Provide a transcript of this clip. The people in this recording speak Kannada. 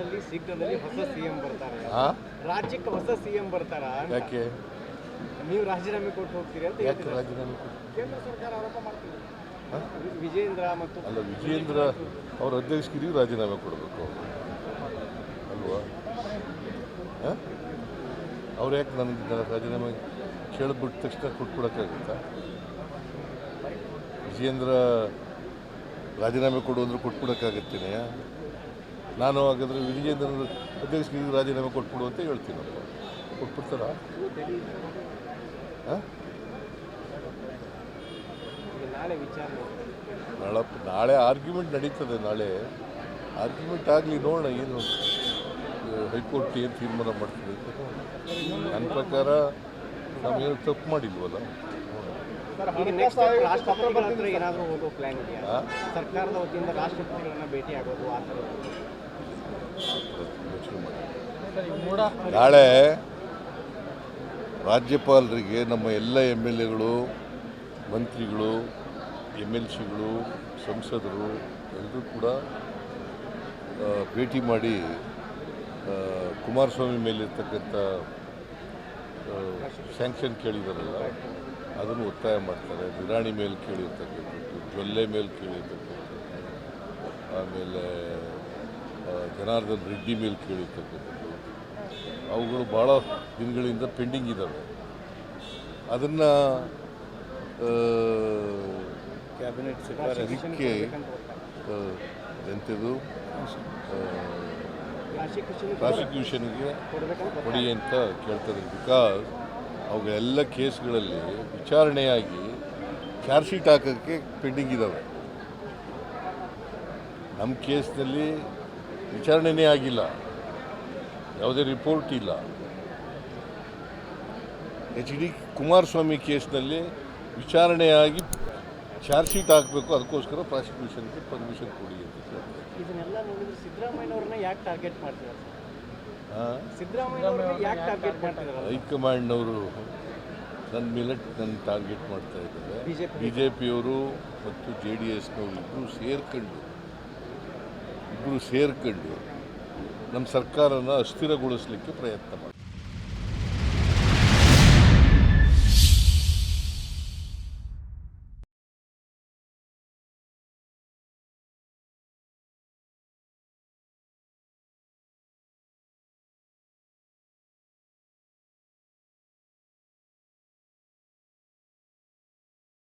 ರಾಜ್ಯದಲ್ಲಿ ಶೀಘ್ರದಲ್ಲಿ ಹೊಸ ಸಿಎಂ ಬರ್ತಾರೆ. ಹಾಂ ರಾಜ್ಯಕ್ಕೆ ಹೊಸ ಸಿಎಂ ಬರ್ತಾರ. ಯಾಕೆ? ನೀವು ರಾಜೀನಾಮೆ ಕೊಟ್ಟು ಹೋಗ್ತೀರಿ ಅಂತ ಯಾಕೆ ಹೇಳ್ತಿದ್ದಾರೆ. ರಾಜೀನಾಮೆ ಕೊಟ್ಟು? ಕೇಂದ್ರ ಸರ್ಕಾರ ಆರೋಪ ಮಾಡ್ತೀವಿ ವಿಜೇಂದ್ರ ಮತ್ತು ಅಲ್ಲ ವಿಜೇಂದ್ರ ಅವ್ರ ಅಧ್ಯಕ್ಷಗಿರಿಗೂ ರಾಜೀನಾಮೆ ಕೊಡಬೇಕು. ಅಲ್ವಾ? ಅವ್ರು ಯಾಕೆ ನನಗೆ ರಾಜೀನಾಮೆ ಕೇಳಿಬಿಟ್ಟ ತಕ್ಷಣ ಕೊಟ್ಬಿಡೋಕ್ಕಾಗುತ್ತಾ? ವಿಜೇಂದ್ರ ರಾಜೀನಾಮೆ ಕೊಡು ಅಂದ್ರೆ ಕೊಟ್ಬಿಡೋಕ್ಕಾಗತ್ತೇನೆ ನಾನು ಹಾಗಾದರೆ ವಿಜಯೇಂದ್ರ ಅಧ್ಯಕ್ಷರಿಗೆ ರಾಜೀನಾಮೆ ಕೊಟ್ಬಿಡು ಅಂತ ಹೇಳ್ತೀನಪ್ಪ ಕೊಟ್ಬಿಡ್ತಾರ? ನಾಳೆ ವಿಚಾರಣೆ ನಾಳೆ ನಾಳೆ ಆರ್ಗ್ಯುಮೆಂಟ್ ನಡೀತದೆ ನಾಳೆ. ಆರ್ಗ್ಯುಮೆಂಟ್ ಆಗಲಿ ನೋಡೋಣ ಏನು ಹೈಕೋರ್ಟ್ ಏನು ತೀರ್ಮಾನ ಮಾಡ್ತದೆ. ನನ್ನ ಪ್ರಕಾರ ನಮಗೇನು ತಪ್ಪು ಮಾಡಿಲ್ವಲ್ಲ? ಈಗ ನೆಕ್ಸ್ಟ್ ರಾಷ್ಟ್ರಪತಿಗಳ ಹತ್ರ ಏನಾದರೂ ಹೋಗೋ ಪ್ಲಾನ್ ಇದೆಯಾ? ಸರ್ಕಾರದ ವತಿಯಿಂದ ರಾಷ್ಟ್ರಪತಿಗಳನ್ನ ಭೇಟಿ ಆಗೋದು ಆ ಥರ. ನಾಳೆ ರಾಜ್ಯಪಾಲರಿಗೆ ನಮ್ಮ ಎಲ್ಲ ಎಂ ಎಲ್ ಎಗಳು, ಮಂತ್ರಿಗಳು, ಎಂ ಎಲ್ ಸಿಗಳು, ಸಂಸದರು ಎಲ್ಲರೂ ಕೂಡ ಭೇಟಿ ಮಾಡಿ ಕುಮಾರಸ್ವಾಮಿ ಮೇಲಿರ್ತಕ್ಕಂಥ ಸ್ಯಾಂಕ್ಷನ್ ಕೇಳಿದಾರಲ್ಲ, ಅದನ್ನು ಒತ್ತಾಯ ಮಾಡ್ತಾರೆ. ನಿರಾಣಿ ಮೇಲೆ ಕೇಳಿರ್ತಕ್ಕಂಥದ್ದು, ಜೊಲ್ಲೆ ಮೇಲೆ ಕೇಳಿರ್ತಕ್ಕಂಥದ್ದು, ಆಮೇಲೆ ಜನಾರ್ದನ್ ರೆಡ್ಡಿ ಮೇಲೆ ಕೇಳಿರ್ತಕ್ಕಂಥದ್ದು. ಅವುಗಳು ಭಾಳ ದಿನಗಳಿಂದ ಪೆಂಡಿಂಗ್ ಇದ್ದಾವೆ ಅದನ್ನು ಕ್ಯಾಬಿನೆಟ್ ಇದಕ್ಕೆ ಎಂಥದ್ದು ಪ್ರಾಸಿಕ್ಯೂಷನ್ ಪ್ರಾಸಿಕ್ಯೂಷನ್ಗೆ ಕೊಡಿ ಅಂತ ಕೇಳ್ತಾರೆ. ಬಿಕಾಸ್ ಅವುಗಳೆಲ್ಲ ಕೇಸ್ಗಳಲ್ಲಿ ವಿಚಾರಣೆಯಾಗಿ ಚಾರ್ಜ್ ಶೀಟ್ ಹಾಕೋಕ್ಕೆ ಪೆಂಡಿಂಗ್ ಇದ್ದಾವೆ ನಮ್ಮ ಕೇಸ್ನಲ್ಲಿ ವಿಚಾರಣೆಯೇ ಆಗಿಲ್ಲ. ಯಾವುದೇ ರಿಪೋರ್ಟ್ ಇಲ್ಲ. ಎಚ್ ಡಿ ಕುಮಾರಸ್ವಾಮಿ ಕೇಸ್ನಲ್ಲಿ ವಿಚಾರಣೆಯಾಗಿ ಚಾರ್ಜ್ ಶೀಟ್ ಹಾಕಬೇಕು ಅದಕ್ಕೋಸ್ಕರ ಪ್ರಾಸಿಕ್ಯೂಷನ್ಗೆ ಪರ್ಮಿಷನ್ ಕೊಡಿ ಅಂತ ಇದನ್ನೆಲ್ಲ ನೋಡಿದ್ರೆ ಸಿದ್ದರಾಮಯ್ಯನವ್ರನ್ನ ಯಾಕೆ ಟಾರ್ಗೆಟ್ ಮಾಡ್ತಿದ್ದಾರೆ ಸಿದ್ದರಾಮಯ್ಯವ್ರನ್ನ ಯಾಕೆ ಟಾರ್ಗೆಟ್ ಮಾಡ್ತಿದ್ದಾರೆ ಹೈಕಮಾಂಡ್ನವರು ನನ್ನ ಮೇಲೆ ನನ್ನ ಟಾರ್ಗೆಟ್ ಮಾಡ್ತಾ ಇದ್ದಾರೆ. ಬಿ ಜೆ ಪಿಯವರು ಮತ್ತು ಜೆ ಡಿ ಎಸ್ನವರು ಇಬ್ಬರು ಸೇರ್ಕೊಂಡು ಇಬ್ಬರು ಸೇರ್ಕೊಂಡು ನಮ್ಮ ಸರ್ಕಾರನ ಅಸ್ಥಿರಗೊಳಿಸಲಿಕ್ಕೆ ಪ್ರಯತ್ನ ಮಾಡ್ತಾರೆ